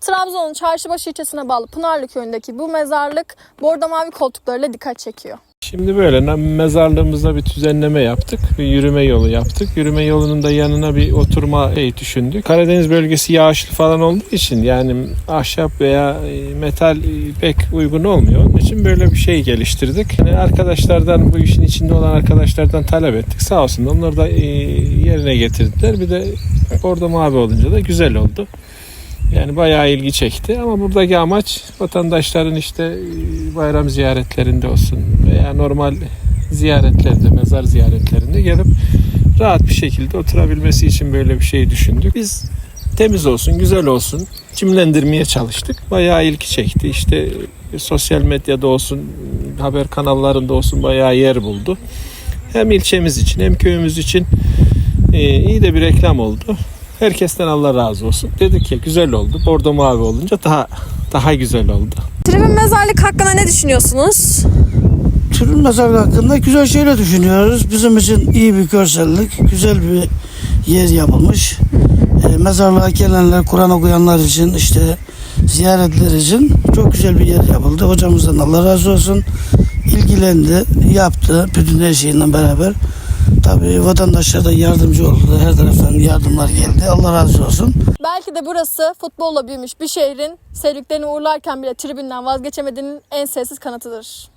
Trabzon'un Çarşıbaşı ilçesine bağlı Pınarlı köyündeki bu mezarlık bordo mavi koltuklarıyla dikkat çekiyor. Şimdi böyle mezarlığımızda bir düzenleme yaptık. Bir yürüme yolu yaptık. Yürüme yolunun da yanına bir oturma şey düşündük. Karadeniz bölgesi yağışlı falan olduğu için yani ahşap veya e, metal e, pek uygun olmuyor. Onun için böyle bir şey geliştirdik. Yani arkadaşlardan bu işin içinde olan arkadaşlardan talep ettik. Sağ olsun onlar da e, yerine getirdiler. Bir de orada mavi olunca da güzel oldu. Yani bayağı ilgi çekti ama buradaki amaç vatandaşların işte e, bayram ziyaretlerinde olsun veya normal ziyaretlerde, mezar ziyaretlerinde gelip rahat bir şekilde oturabilmesi için böyle bir şey düşündük. Biz temiz olsun, güzel olsun cimlendirmeye çalıştık. Bayağı ilgi çekti. İşte e, sosyal medyada olsun, haber kanallarında olsun bayağı yer buldu. Hem ilçemiz için hem köyümüz için e, iyi de bir reklam oldu. Herkesten Allah razı olsun. Dedik ya güzel oldu. Bordo mavi olunca daha daha güzel oldu. Tribün mezarlık hakkında ne düşünüyorsunuz? Türün mezarlığı hakkında güzel şeyler düşünüyoruz. Bizim için iyi bir görsellik, güzel bir yer yapılmış. E, mezarlığa gelenler, Kur'an okuyanlar için, işte ziyaretler için çok güzel bir yer yapıldı. Hocamızdan Allah razı olsun. İlgilendi, yaptı bütün her şeyinden beraber. Tabii vatandaşlar da yardımcı oldu. Her taraftan yardımlar geldi. Allah razı olsun. Belki de burası futbolla büyümüş bir şehrin sevdiklerini uğurlarken bile tribünden vazgeçemediğinin en sessiz kanıtıdır.